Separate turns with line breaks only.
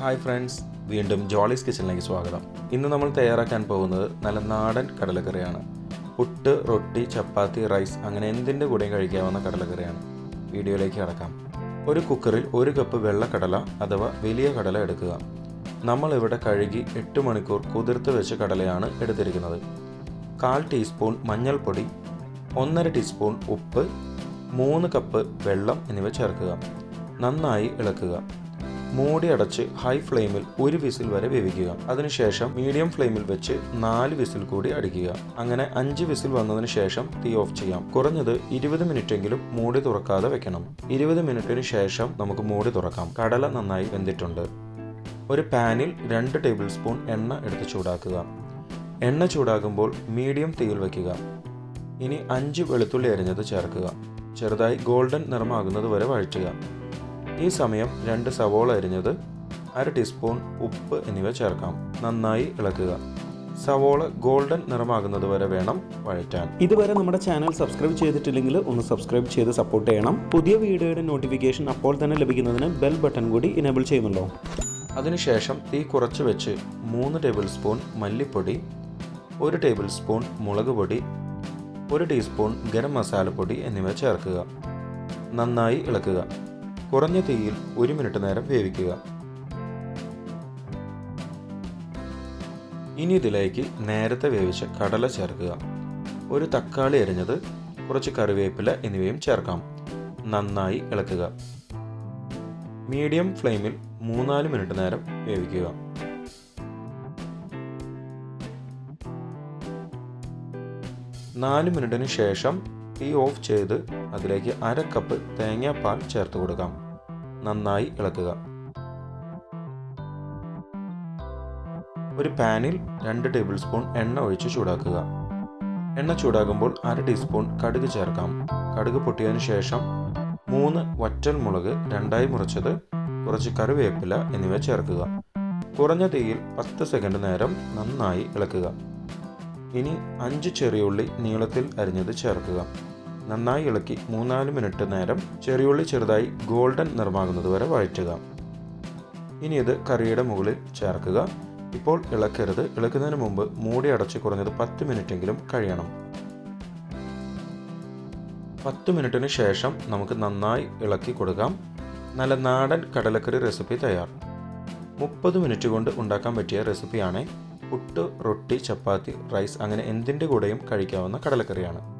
Hi friends വീണ്ടും ജോളീസ് കിച്ചണിലേക്ക് സ്വാഗതം. ഇന്ന് നമ്മൾ തയ്യാറാക്കാൻ പോകുന്നത് നല്ല നാടൻ കടലക്കറിയാണ്. പുട്ട് റൊട്ടി ചപ്പാത്തി റൈസ് അങ്ങനെ എന്തിന്റെ കൂടെയും കഴിക്കാവുന്ന കടലക്കറിയാണ്. വീഡിയോയിലേക്ക് കടക്കാം. ഒരു കുക്കറിൽ ഒരു കപ്പ് വെള്ളക്കടല അഥവാ വലിയ കടല എടുക്കുക. നമ്മൾ ഇവിടെ കഴുകി എട്ട് മണിക്കൂർ കുതിർത്ത് വെച്ച കടലയാണ് എടുത്തിരിക്കുന്നത്. കാൽ ടീസ്പൂൺ മഞ്ഞൾപ്പൊടി ഒന്നര ടീസ്പൂൺ ഉപ്പ് മൂന്ന് കപ്പ് വെള്ളം എന്നിവ ചേർക്കുക. നന്നായി ഇളക്കുക. മൂടി അടച്ച് ഹൈ ഫ്ലെയിമിൽ ഒരു വിസിൽ വരെ വേവിക്കുക. അതിനുശേഷം മീഡിയം ഫ്ലെയിമിൽ വെച്ച് നാല് വിസിൽ കൂടി അടിക്കുക. അങ്ങനെ അഞ്ച് വിസിൽ വന്നതിന് ശേഷം തീ ഓഫ് ചെയ്യാം. കുറഞ്ഞത് ഇരുപത് മിനിറ്റെങ്കിലും മൂടി തുറക്കാതെ വെക്കണം. ഇരുപത് മിനിറ്റിന് ശേഷം നമുക്ക് മൂടി തുറക്കാം. കടല നന്നായി വെന്തിട്ടുണ്ട്. ഒരു പാനിൽ രണ്ട് ടേബിൾ സ്പൂൺ എണ്ണ എടുത്ത് ചൂടാക്കുക. എണ്ണ ചൂടാകുമ്പോൾ മീഡിയം തീയിൽ വയ്ക്കുക ഇനി അഞ്ച് വെളുത്തുള്ളി അരിഞ്ഞത് ചേർക്കുക. ചെറുതായി ഗോൾഡൻ നിറമാകുന്നത് വരെ വഴറ്റുക. ഈ സമയം രണ്ട് സവോള അരിഞ്ഞത് അര ടീസ്പൂൺ ഉപ്പ് എന്നിവ ചേർക്കാം. നന്നായി ഇളക്കുക. സവോള ഗോൾഡൻ നിറമാകുന്നത് വരെ വേണം വഴറ്റാൻ.
ഇതുവരെ നമ്മുടെ ചാനൽ സബ്സ്ക്രൈബ് ചെയ്തിട്ടില്ലെങ്കിൽ ഒന്ന് സബ്സ്ക്രൈബ് ചെയ്ത് സപ്പോർട്ട് ചെയ്യണം. പുതിയ വീഡിയോയുടെ നോട്ടിഫിക്കേഷൻ അപ്പോൾ തന്നെ ലഭിക്കുന്നതിന് ബെൽ ബട്ടൺ കൂടി ഇനേബിൾ ചെയ്യുന്നുണ്ടോ?
അതിനുശേഷം തീ കുറച്ച് വെച്ച് മൂന്ന് ടേബിൾ സ്പൂൺ മല്ലിപ്പൊടി ഒരു ടേബിൾ സ്പൂൺ മുളക് പൊടി ഒരു ടീസ്പൂൺ ഗരം മസാലപ്പൊടി എന്നിവ ചേർക്കുക. നന്നായി ഇളക്കുക. കുറഞ്ഞ തീയിൽ ഒരു മിനിറ്റ് നേരം വേവിക്കുക. ഇനി ഇതിലേക്ക് നേരത്തെ വേവിച്ച കടല ചേർക്കുക. ഒരു തക്കാളി അരിഞ്ഞത് കുറച്ച് കറിവേപ്പില എന്നിവയും ചേർക്കാം. നന്നായി ഇളക്കുക. മീഡിയം ഫ്ലെയിമിൽ മൂന്നാൽ മിനിറ്റ് നേരം വേവിക്കുക. നാല് മിനിറ്റിന് ശേഷം തീ ഓഫ് ചെയ്ത് അതിലേക്ക് അര കപ്പ് തേങ്ങാപ്പാൽ ചേർത്ത് കൊടുക്കാം. നന്നായി ഇളക്കുക. ഒരു പാനിൽ രണ്ട് ടേബിൾ സ്പൂൺ എണ്ണ ഒഴിച്ച് ചൂടാക്കുക. എണ്ണ ചൂടാകുമ്പോൾ അര ടീസ്പൂൺ കടുക് ചേർക്കാം. കടുക് പൊട്ടിയതിന് ശേഷം മൂന്ന് വറ്റൽ മുളക് രണ്ടായി മുറിച്ചത് കുറച്ച് കറിവേപ്പില എന്നിവ ചേർക്കുക. കുറഞ്ഞ തീയിൽ പത്ത് സെക്കൻഡ് നേരം നന്നായി ഇളക്കുക. ഇനി അഞ്ച് ചെറിയുള്ളി നീളത്തിൽ അരിഞ്ഞത് ചേർക്കുക. നന്നായി ഇളക്കി മൂന്നാൽ മിനിറ്റ് നേരം ചെറിയുള്ളി ചെറുതായി ഗോൾഡൻ നിറമാകുന്നത് വരെ വഴറ്റുക. ഇനി ഇത് കറിയുടെ മുകളിൽ ചേർക്കുക. ഇപ്പോൾ ഇളക്കരുത്. ഇളക്കുന്നതിന് മുമ്പ് മൂടി അടച്ച് കുറഞ്ഞത് പത്ത് മിനിറ്റെങ്കിലും കഴിയണം. പത്ത് മിനിറ്റിന് ശേഷം നമുക്ക് നന്നായി ഇളക്കി കൊടുക്കാം. നല്ല നാടൻ കടലക്കറി റെസിപ്പി തയ്യാർ. മുപ്പത് മിനിറ്റ് കൊണ്ട് ഉണ്ടാക്കാൻ പറ്റിയ റെസിപ്പിയാണ് പുട്ട് റൊട്ടി ചപ്പാത്തി റൈസ് അങ്ങനെ എന്തിന്റെ കൂടെയും കഴിക്കാവുന്ന കടലക്കറിയാണ്.